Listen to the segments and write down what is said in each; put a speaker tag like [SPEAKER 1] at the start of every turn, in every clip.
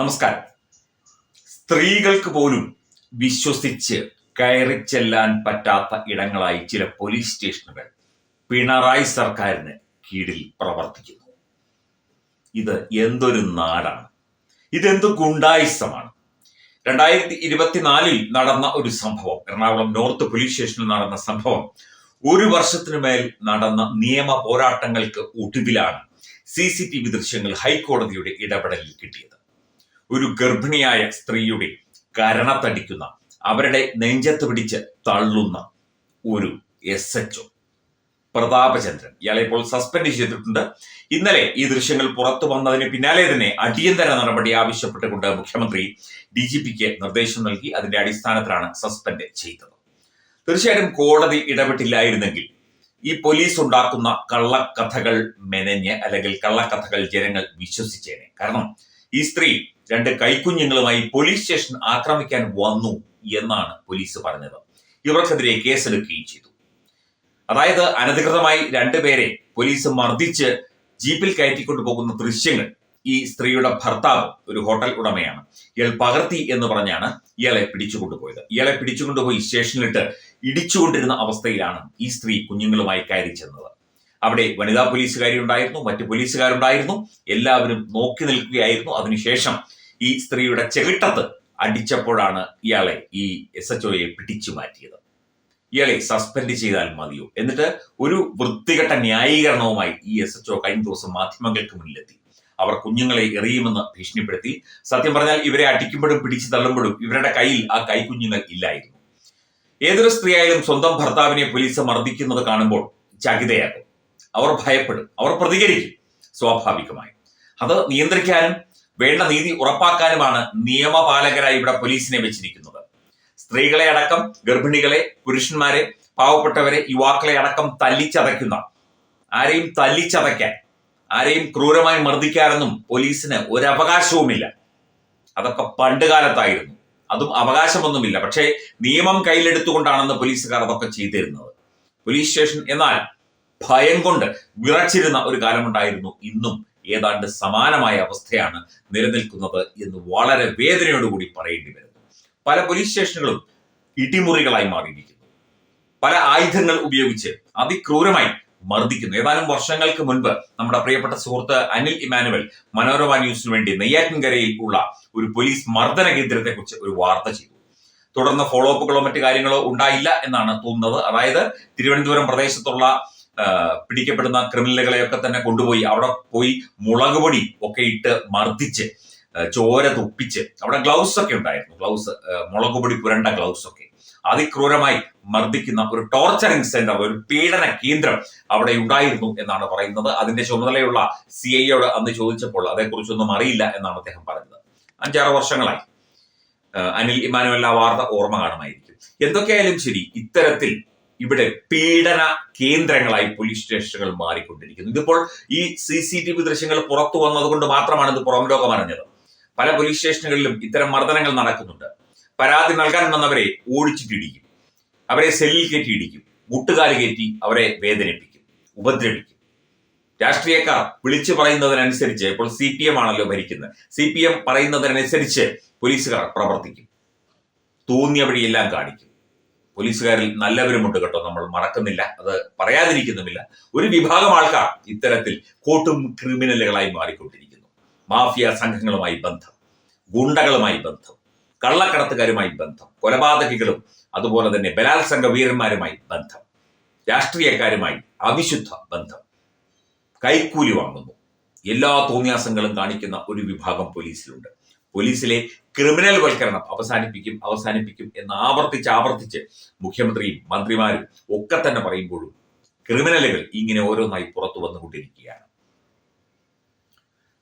[SPEAKER 1] നമസ്കാരം. സ്ത്രീകൾക്ക് പോലും വിശ്വസിച്ച് കയറി ചെല്ലാൻ പറ്റാത്ത ഇടങ്ങളായി ചില പോലീസ് സ്റ്റേഷനുകൾ പിണറായി സർക്കാരിന് കീഴിൽ പ്രവർത്തിക്കുന്നു. ഇത് എന്തൊരു നാടാണ്. ഇതെന്ത് ഗുണ്ടായിസമാണ്. രണ്ടായിരത്തി ഇരുപത്തിനാലിൽ നടന്ന ഒരു സംഭവം എറണാകുളം നോർത്ത് പോലീസ് സ്റ്റേഷനിൽ നടന്ന സംഭവം ഒരു വർഷത്തിനു മേൽ നടന്ന നിയമ പോരാട്ടങ്ങൾക്ക് ഒടുവിലാണ് സി സി ടി വി ദൃശ്യങ്ങൾ ഹൈക്കോടതിയുടെ ഇടപെടലിൽ കിട്ടിയത്. ഒരു ഗർഭിണിയായ സ്ത്രീയുടെ കരണത്തടിക്കുന്ന അവരുടെ നെഞ്ചത്ത് പിടിച്ച് തള്ളുന്ന ഒരു എസ് എച്ച് ഒ പ്രതാപചന്ദ്രൻ. ഇയാളെ ഇപ്പോൾ സസ്പെൻഡ് ചെയ്തിട്ടുണ്ട്. ഇന്നലെ ഈ ദൃശ്യങ്ങൾ പുറത്തു വന്നതിന് പിന്നാലെ തന്നെ അടിയന്തര നടപടി ആവശ്യപ്പെട്ടുകൊണ്ട് മുഖ്യമന്ത്രി ഡി ജി പിക്ക് നിർദ്ദേശം നൽകി. അതിന്റെ അടിസ്ഥാനത്തിലാണ് സസ്പെൻഡ് ചെയ്തത്. തീർച്ചയായിട്ടും കോടതി ഇടപെട്ടില്ലായിരുന്നെങ്കിൽ ഈ പോലീസ് ഉണ്ടാക്കുന്ന കള്ളക്കഥകൾ മെനഞ്ഞ് അല്ലെങ്കിൽ കള്ളക്കഥകൾ ജനങ്ങൾ വിശ്വസിച്ചേനെ. കാരണം ഈ സ്ത്രീ രണ്ട് കൈക്കുഞ്ഞുങ്ങളുമായി പോലീസ് സ്റ്റേഷൻ ആക്രമിക്കാൻ വന്നു എന്നാണ് പോലീസ് പറഞ്ഞത്. ഇവർക്കെതിരെ കേസെടുക്കുകയും ചെയ്തു. അതായത് അനധികൃതമായി രണ്ടുപേരെ പോലീസ് മർദ്ദിച്ച് ജീപ്പിൽ കയറ്റിക്കൊണ്ടു പോകുന്ന ദൃശ്യങ്ങൾ ഈ സ്ത്രീയുടെ ഭർത്താവ് ഒരു ഹോട്ടൽ ഉടമയാണ്. ഇയാൾ പകർത്തി എന്ന് പറഞ്ഞാണ് ഇയാളെ പിടിച്ചുകൊണ്ടുപോയത്. ഇയാളെ പിടിച്ചുകൊണ്ടുപോയി സ്റ്റേഷനിലിട്ട് ഇടിച്ചുകൊണ്ടിരുന്ന അവസ്ഥയിലാണ് ഈ സ്ത്രീ കുഞ്ഞുങ്ങളുമായി കയറി ചെന്നത്. അവിടെ വനിതാ പോലീസുകാരി ഉണ്ടായിരുന്നു മറ്റു പോലീസുകാരുണ്ടായിരുന്നു. എല്ലാവരും നോക്കി നിൽക്കുകയായിരുന്നു. അതിനുശേഷം ഈ സ്ത്രീയുടെ ചെകിട്ടത്ത് അടിച്ചപ്പോഴാണ് ഇയാളെ ഈ എസ് എച്ച് ഒയെ പിടിച്ചു മാറ്റിയത്. ഇയാളെ സസ്പെൻഡ് ചെയ്താൽ മതിയോ? എന്നിട്ട് ഒരു വൃത്തികെട്ട ന്യായീകരണവുമായി ഈ എസ് എച്ച് ഒ കഴിഞ്ഞ ദിവസം മാധ്യമങ്ങൾക്ക് മുന്നിലെത്തി. അവർ കുഞ്ഞുങ്ങളെ എറിയുമെന്ന് ഭീഷണിപ്പെടുത്തി. സത്യം പറഞ്ഞാൽ ഇവരെ അടിക്കുമ്പോഴും പിടിച്ചു തള്ളുമ്പോഴും ഇവരുടെ കയ്യിൽ ആ കൈക്കുഞ്ഞുങ്ങൾ ഇല്ലായിരുന്നു. ഏതൊരു സ്ത്രീയായാലും സ്വന്തം ഭർത്താവിനെ പോലീസ് മർദ്ദിക്കുന്നത് കാണുമ്പോൾ ചകിതയാകും അവർ ഭയപ്പെടും. അവർ പ്രതികരിക്കും. സ്വാഭാവികമായി. അത് നിയന്ത്രിക്കാനും വേണ്ട നീതി ഉറപ്പാക്കാനുമാണ് നിയമപാലകരായി ഇവിടെ പോലീസിനെ വെച്ചിരിക്കുന്നത്. സ്ത്രീകളെ അടക്കം ഗർഭിണികളെ പുരുഷന്മാരെ പാവപ്പെട്ടവരെ യുവാക്കളെ അടക്കം തല്ലിച്ചതയ്ക്കുന്ന ആരെയും തല്ലിച്ചതയ്ക്കാൻ ആരെയും ക്രൂരമായി മർദ്ദിക്കാനൊന്നും പോലീസിന് ഒരു അവകാശവുമില്ല അതൊക്കെ പണ്ട് കാലത്തായിരുന്നു. അതും അവകാശമൊന്നുമില്ല. പക്ഷേ നിയമം കയ്യിലെടുത്തുകൊണ്ടാണെന്ന് പോലീസുകാർ അതൊക്കെ ചെയ്തിരുന്നത്. പോലീസ് സ്റ്റേഷൻ എന്നാൽ ഭയം കൊണ്ട് വിറച്ചിരുന്ന ഒരു കാലമുണ്ടായിരുന്നു ഇന്നും. ഏതാണ്ട് സമാനമായ അവസ്ഥയാണ് നിലനിൽക്കുന്നത് എന്ന് വളരെ വേദനയോടുകൂടി പറയേണ്ടി വരുന്നു. പല പോലീസ് സ്റ്റേഷനുകളും ഇടിമുറികളായി മാറിയിരിക്കുന്നു. പല ആയുധങ്ങൾ ഉപയോഗിച്ച് അതിക്രൂരമായി മർദ്ദിക്കുന്നു. ഏതാനും വർഷങ്ങൾക്ക് മുൻപ് നമ്മുടെ പ്രിയപ്പെട്ട സുഹൃത്ത് അനിൽ ഇമാനുവൽ മനോരമ ന്യൂസിന് വേണ്ടി നെയ്യാറ്റിൻകരയിൽ ഉള്ള ഒരു പോലീസ് മർദ്ദന കേന്ദ്രത്തെക്കുറിച്ച് ഒരു വാർത്ത ചെയ്തു. തുടർന്ന് ഫോളോ അപ്പുകളോ മറ്റു കാര്യങ്ങളോ ഉണ്ടായില്ല എന്നാണ് തോന്നുന്നത്. അതായത് തിരുവനന്തപുരം പ്രദേശത്തുള്ള പിടിക്കപ്പെടുന്ന ക്രിമിനലുകളെയൊക്കെ തന്നെ കൊണ്ടുപോയി. അവിടെ പോയി മുളക് പൊടി ഒക്കെ ഇട്ട് മർദ്ദിച്ച് ചോര തുപ്പിച്ച്. അവിടെ ഗ്ലൗസ് ഒക്കെ ഉണ്ടായിരുന്നു ഗ്ലൗസ് മുളക് പൊടി പുരണ്ട ഗ്ലൗസ് ഒക്കെ. അതിക്രൂരമായി മർദ്ദിക്കുന്ന ഒരു ടോർച്ചറിങ് സെന്റർ ഒരു പീഡന കേന്ദ്രം അവിടെ ഉണ്ടായിരുന്നു എന്നാണ് പറയുന്നത്. അതിന്റെ ചുമതലയുള്ള സി ഐയോട് അന്ന് ചോദിച്ചപ്പോൾ അതേക്കുറിച്ചൊന്നും അറിയില്ല എന്നാണ് അദ്ദേഹം പറഞ്ഞത്. അഞ്ചാറ് വർഷങ്ങളായി. അനിൽ ഇമാനുവൽ ആ വാർത്ത ഓർമ്മ കാണുമായിരിക്കും. എന്തൊക്കെയായാലും ശരി ഇത്തരത്തിൽ ഇവിടെ പീഡന കേന്ദ്രങ്ങളായി പോലീസ് സ്റ്റേഷനുകൾ മാറിക്കൊണ്ടിരിക്കുന്നു. ഇതിപ്പോൾ ഈ സി സി ടി വി ദൃശ്യങ്ങൾ പുറത്തു വന്നതുകൊണ്ട് മാത്രമാണ് ഇത് പുറം ലോകം അറിഞ്ഞത്. പല പോലീസ് സ്റ്റേഷനുകളിലും ഇത്തരം മർദ്ദനങ്ങൾ നടക്കുന്നുണ്ട്. പരാതി നൽകാൻ വന്നവരെ ഓടിച്ചിട്ടിടിക്കും. അവരെ സെല്ലിൽ കയറ്റി ഇടിക്കും. മുട്ടുകാൽ കയറ്റി അവരെ വേദനിപ്പിക്കും. ഉപദ്രവിക്കും. രാഷ്ട്രീയക്കാർ വിളിച്ചു പറയുന്നതിനനുസരിച്ച് ഇപ്പോൾ സി പി എം ആണല്ലോ ഭരിക്കുന്നത്. സി പി എം പറയുന്നതിനനുസരിച്ച് പോലീസുകാർ പ്രവർത്തിക്കും. തോന്നിയ വഴിയെല്ലാം കാണിക്കും. പോലീസുകാരിൽ നല്ലവരുമുണ്ട് കേട്ടോ. നമ്മൾ മറക്കുന്നില്ല അത് പറയാതിരിക്കുന്നുമില്ല. ഒരു വിഭാഗം ആൾക്കാർ ഇത്തരത്തിൽ കോട്ടും ക്രിമിനലുകളായി മാറിക്കൊണ്ടിരിക്കുന്നു. മാഫിയ സംഘങ്ങളുമായി ബന്ധം ഗുണ്ടകളുമായി ബന്ധം കള്ളക്കടത്തുകാരുമായി ബന്ധം കൊലപാതകികളും അതുപോലെ തന്നെ ബലാത്സംഗ വീരന്മാരുമായി ബന്ധം രാഷ്ട്രീയക്കാരുമായി അവിശുദ്ധ ബന്ധം കൈക്കൂലി വാങ്ങുന്നു. എല്ലാ തോന്നിയാസങ്ങളും കാണിക്കുന്ന ഒരു വിഭാഗം പോലീസിലുണ്ട്. പോലീസിലെ ക്രിമിനൽ വൽക്കരണം അവസാനിപ്പിക്കും അവസാനിപ്പിക്കും എന്ന് ആവർത്തിച്ച് ആവർത്തിച്ച് മുഖ്യമന്ത്രിയും മന്ത്രിമാരും ഒക്കെ തന്നെ പറയുമ്പോഴും ക്രിമിനലുകൾ ഇങ്ങനെ ഓരോന്നായി പുറത്തു വന്നുകൊണ്ടിരിക്കുകയാണ്.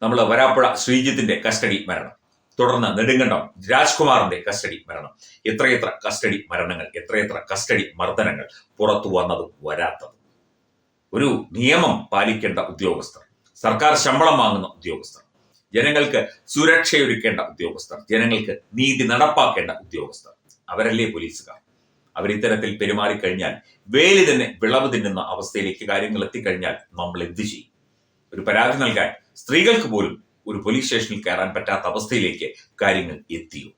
[SPEAKER 1] നമ്മൾ വരാപ്പുഴ ശ്രീജിത്തിന്റെ കസ്റ്റഡി മരണം. തുടർന്ന് നെടുങ്കണ്ടം രാജ്കുമാറിന്റെ കസ്റ്റഡി മരണം. എത്രയെത്ര കസ്റ്റഡി മരണങ്ങൾ എത്രയെത്ര കസ്റ്റഡി മർദ്ദനങ്ങൾ പുറത്തു വന്നതും വരാത്തതും. ഒരു നിയമം പാലിക്കേണ്ട ഉദ്യോഗസ്ഥർ സർക്കാർ ശമ്പളം വാങ്ങുന്ന ഉദ്യോഗസ്ഥർ ജനങ്ങൾക്ക് സുരക്ഷയൊരുക്കേണ്ട ഉദ്യോഗസ്ഥർ ജനങ്ങൾക്ക് നീതി നടപ്പാക്കേണ്ട ഉദ്യോഗസ്ഥർ അവരല്ലേ പോലീസുകാർ? അവരിത്തരത്തിൽ പെരുമാറിക്കഴിഞ്ഞാൽ വേലി തന്നെ വിളവ് തിന്നുന്ന അവസ്ഥയിലേക്ക് കാര്യങ്ങൾ എത്തിക്കഴിഞ്ഞാൽ നമ്മൾ എന്ത് ചെയ്യും? ഒരു പരാതി നൽകാൻ സ്ത്രീകൾക്ക് പോലും ഒരു പോലീസ് സ്റ്റേഷനിൽ കയറാൻ പറ്റാത്ത അവസ്ഥയിലേക്ക് കാര്യങ്ങൾ എത്തിയോ?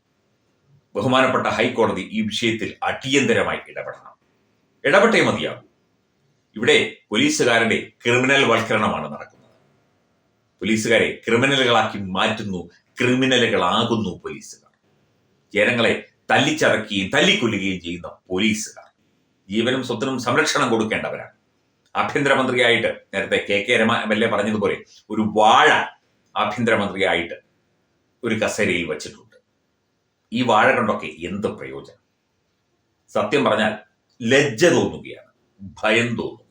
[SPEAKER 1] ബഹുമാനപ്പെട്ട ഹൈക്കോടതി ഈ വിഷയത്തിൽ അടിയന്തരമായി ഇടപെടണം. ഇടപെട്ടേ മതിയാകൂ. ഇവിടെ പോലീസുകാരുടെ ക്രിമിനൽ വൽക്കരണമാണ് നടക്കുന്നത്. പോലീസുകാരെ ക്രിമിനലുകളാക്കി മാറ്റുന്നു ക്രിമിനലുകളാകുന്നു പോലീസുകാർ. ജനങ്ങളെ തല്ലിച്ചതക്കുകയും തല്ലിക്കൊല്ലുകയും ചെയ്യുന്ന പോലീസുകാർ. ജീവനും സ്വത്തിനും സംരക്ഷണം കൊടുക്കേണ്ടവരാണ്. ആഭ്യന്തരമന്ത്രിയായിട്ട് നേരത്തെ K K Rama M L A പറഞ്ഞതുപോലെ ഒരു വാഴ ആഭ്യന്തരമന്ത്രിയായിട്ട് ഒരു കസേരയിൽ വച്ചിട്ടുണ്ട്. ഈ വാഴ കൊണ്ടൊക്കെ എന്ത് പ്രയോജനം? സത്യം പറഞ്ഞാൽ ലജ്ജ തോന്നുകയാണ് ഭയം തോന്നുന്നു